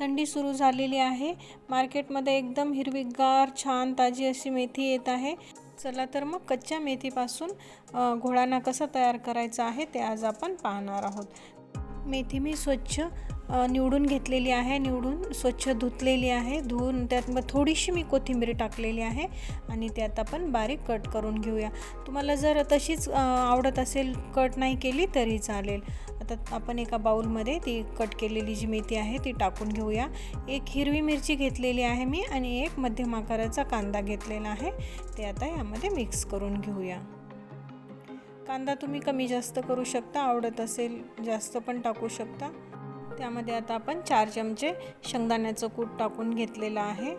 थंडी सुरू झालेली आहे. मार्केटमध्ये एकदम हिरवीगार छान ताजी अशी मेथी येत आहे. चला तर मग कच्च्या मेथीपासून अ, घोळाना कसा तयार करायचा आहे ते आज आपण पाहणार आहोत. मेथी मी स्वच्छ निवडून घेतलेली आहे. निवडून स्वच्छ धुतलेली आहे. धुवून त्यात मग थोडीशी मी कोथिंबीर टाकलेली आहे आणि त्यात आपण बारीक कट करून घेऊया. तुम्हाला जर तशीच आवडत असेल कट नाही केली तरी चालेल. आता आपण एका बाऊलमध्ये ती कट केलेली जी मेथी आहे ती टाकून घेऊया. एक हिरवी मिरची घेतलेली आहे मी आणि एक मध्यम आकाराचा कांदा घेतलेला आहे. ते आता यामध्ये मिक्स करून घेऊया. कांदा तुम्ही कमी जास्त करू शकता आवडत असेल जास्त पण टाकू शकता. त्यामध्ये आता आपण चार चमचे शेंगदाण्याचं कूट टाकून घेतलेलं आहे.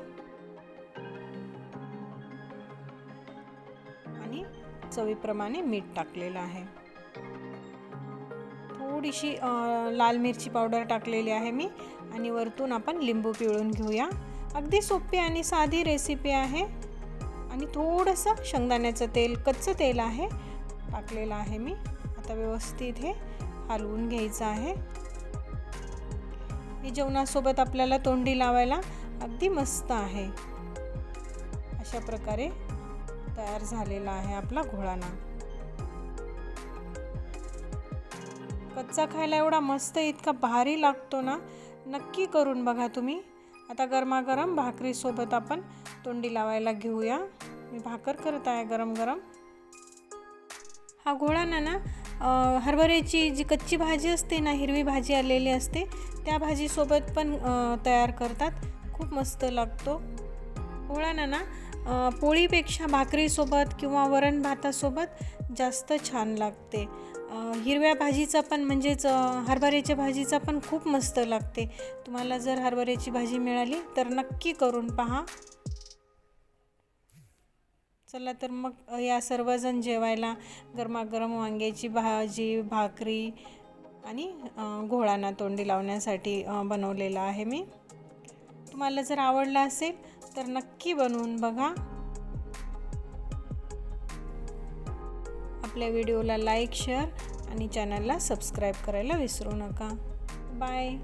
आणि चवीप्रमाणे मीठ टाकलेलं आहे. थोडीशी लाल मिरची पावडर टाकलेली आहे मी आणि वरतून आपण लिंबू पिळून घेऊया. अगदी सोपी आणि साधी रेसिपी आहे आणि थोडंसं शेंगदाण्याचं तेल कच्चं तेल आहे टाकलेलं आहे मी. आता व्यवस्थित हे हलवून घ्यायचं आहे. हे जेवणासोबत आपल्याला तोंडी लावायला अगदी मस्त आहे. अशा प्रकारे तयार झालेला आहे आपला घोळाना. कच्चा खायला एवढा मस्त इतका भारी लागतो ना. नक्की करून बघा तुम्ही. आता गरमागरम भाकरीसोबत आपण तोंडी लावायला घेऊया. मी भाकर करत आहे गरम गरम. हा गोळा ना ना हरभऱ्याची जी कच्ची भाजी असते ना हिरवी भाजी आलेली असते त्या भाजीसोबत पण तयार करतात. खूप मस्त लागतो. गोळा ना ना पोळीपेक्षा भाकरीसोबत किंवा वरण भातासोबत जास्त छान लागते. हिरव्या भाजीचा पण म्हणजेच हरभऱ्याच्या भाजीचा पण खूप मस्त लागते. तुम्हाला जर हरभऱ्याची भाजी मिळाली तर नक्की करून पहा. चला तर मग या सर्वजण जेवायला गरमागरम वांग्याची भाजी भाकरी आणि घोळांना तोंडी लावण्यासाठी बनवलेलं बनवलेला आहे मी. तुम्हाला जर आवडला असेल तर नक्की बनवून बघा. आपल्या व्हिडिओला लाईक शेअर आणि चॅनलला सबस्क्राईब करायला विसरू नका. बाय.